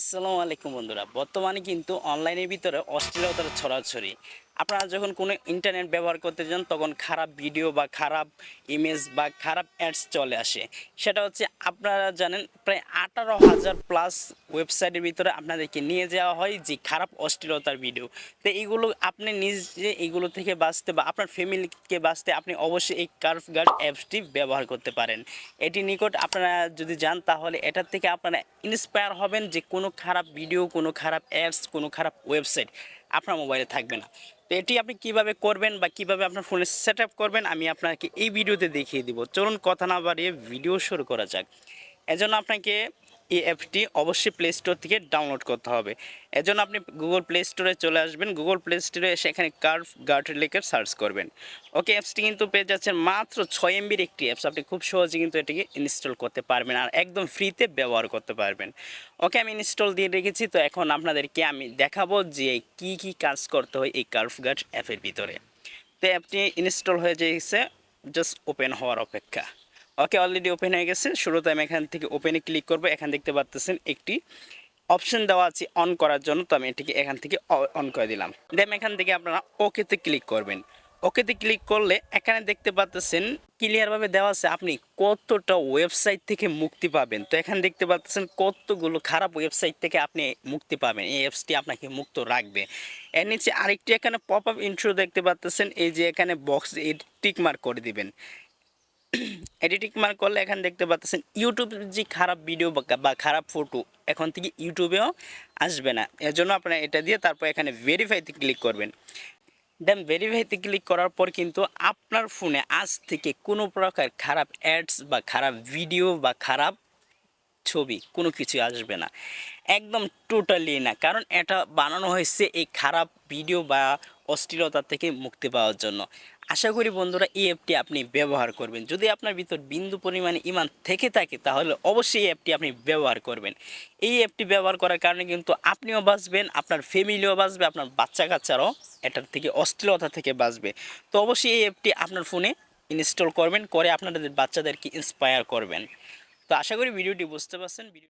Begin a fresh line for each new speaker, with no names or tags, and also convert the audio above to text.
আসসালামু আলাইকুম বন্ধুরা। বর্তমানে কিন্তু অনলাইনের ভিতরে অশ্লীলতার ছড়াছড়ি। আপনারা যখন কোনো ইন্টারনেট ব্যবহার করতে যান, তখন খারাপ ভিডিও বা খারাপ ইমেজ বা খারাপ অ্যাডস চলে আসে। সেটা হচ্ছে আপনারা জানেন, প্রায় আঠারো হাজার প্লাস ওয়েবসাইটের ভিতরে আপনাদেরকে নিয়ে যাওয়া হয় যে খারাপ, অশ্লীলতার ভিডিও তো এইগুলো আপনি নিজে এইগুলো থেকে বাঁচতে বা আপনার ফ্যামিলিকে বাঁচতে আপনি অবশ্যই এই কার্ভ গার্ড অ্যাপসটি ব্যবহার করতে পারেন। এটি নিকট আপনারা যদি যান, তাহলে এটার থেকে আপনারা ইন্সপায়ার হবেন যে কোনো খারাপ ভিডিও কোনো খারাপ অ্যাডস কোনো খারাপ ওয়েবসাইট আপনার মোবাইলে থাকবে না। তো এটি আপনি কীভাবে করবেন বা কীভাবে আপনার ফোনে সেট করবেন, আমি আপনাকে এই ভিডিওতে দেখিয়ে দিব। চলুন কথা না বাড়িয়ে ভিডিও শুরু করা যাক। এজন্য আপনাকে এই অ্যাপটি অবশ্যই প্লে স্টোর থেকে ডাউনলোড করতে হবে। এজন্য আপনি গুগল প্লে স্টোরে চলে আসবেন। গুগল প্লে স্টোরে এসে এখানে কার্ভ গার্ড লিখে সার্চ করবেন। ওকে অ্যাপসটি কিন্তু পেয়ে যাচ্ছেন মাত্র ছয় এমবির একটি অ্যাপস আপনি খুব সহজে কিন্তু এটিকে ইনস্টল করতে পারবেন আর একদম ফ্রিতে ব্যবহার করতে পারবেন। ওকে আমি ইনস্টল দিয়ে রেখেছি। তো এখন আপনাদেরকে আমি দেখাবো যে কি কি কাজ করতে হয় এই কার্ভ গার্ড অ্যাপের ভিতরে। তো অ্যাপটি ইনস্টল হয়ে গেছে জাস্ট ওপেন হওয়ার অপেক্ষা। ওকে অলরেডি ওপেন হয়ে গেছে। শুরুতে আমি এখান থেকে ওপেনে ক্লিক করব। এখান দেখতে পাচ্ছেন একটি অপশন দেওয়া আছে অন করার জন্য। তো আমি এটিকে এখান থেকে অন করে দিলাম। দেন এখান থেকে আপনারা ওকেতে ক্লিক করবেন। ওকেতে ক্লিক করলে এখানে দেখতে পাচ্ছেন ক্লিয়ারভাবে দেওয়া আছে আপনি কতটা ওয়েবসাইট থেকে মুক্তি পাবেন। তো এখানে দেখতে পাচ্ছেন কতগুলো খারাপ ওয়েবসাইট থেকে আপনি মুক্তি পাবেন। এই অ্যাপসটি আপনাকে মুক্ত রাখবে। এর নিচে আরেকটি এখানে পপ আপ ইন্ট্রো দেখতে পাচ্ছেন এই যে এখানে বক্স টিক মার্ক করে দিবেন। এডিটিং মার্ক করলে এখানে দেখতে পাচ্ছেন ইউটিউব যে খারাপ ভিডিও বা খারাপ ফটো এখন থেকে ইউটিউবেও আসবে না। এর জন্য আপনারা এটা দিয়ে তারপর এখানে ভেরিফাইতে ক্লিক করবেন। দেন ভেরিফাইতে ক্লিক করার পর কিন্তু আপনার ফোনে আজ থেকে কোনো প্রকার খারাপ অ্যাডস বা খারাপ ভিডিও বা খারাপ ছবি, কোনো কিছু আসবে না। একদম টোটালি না। কারণ এটা বানানো হয়েছে এই খারাপ ভিডিও বা অশ্লীলতা থেকে মুক্তি পাওয়ার জন্য। আশা করি বন্ধুরা, এই অ্যাপটি আপনি ব্যবহার করবেন। যদি আপনার ভিতর বিন্দু পরিমাণে ইমান থেকে থাকে, তাহলে অবশ্যই এই অ্যাপটি আপনি ব্যবহার করবেন। এই অ্যাপটি ব্যবহার করার কারণে কিন্তু আপনিও বাঁচবেন, আপনার ফ্যামিলিও বাঁচবে, আপনার বাচ্চা কাচ্চারাও এটার থেকে অশ্লীলতা থেকে বাঁচবে। তো অবশ্যই এই অ্যাপটি আপনার ফোনে ইনস্টল করবেন, করে আপনাদের বাচ্চাদেরকে ইন্সপায়ার করবেন। তো আশা করি ভিডিওটি বুঝতে পারছেন। ভিডিও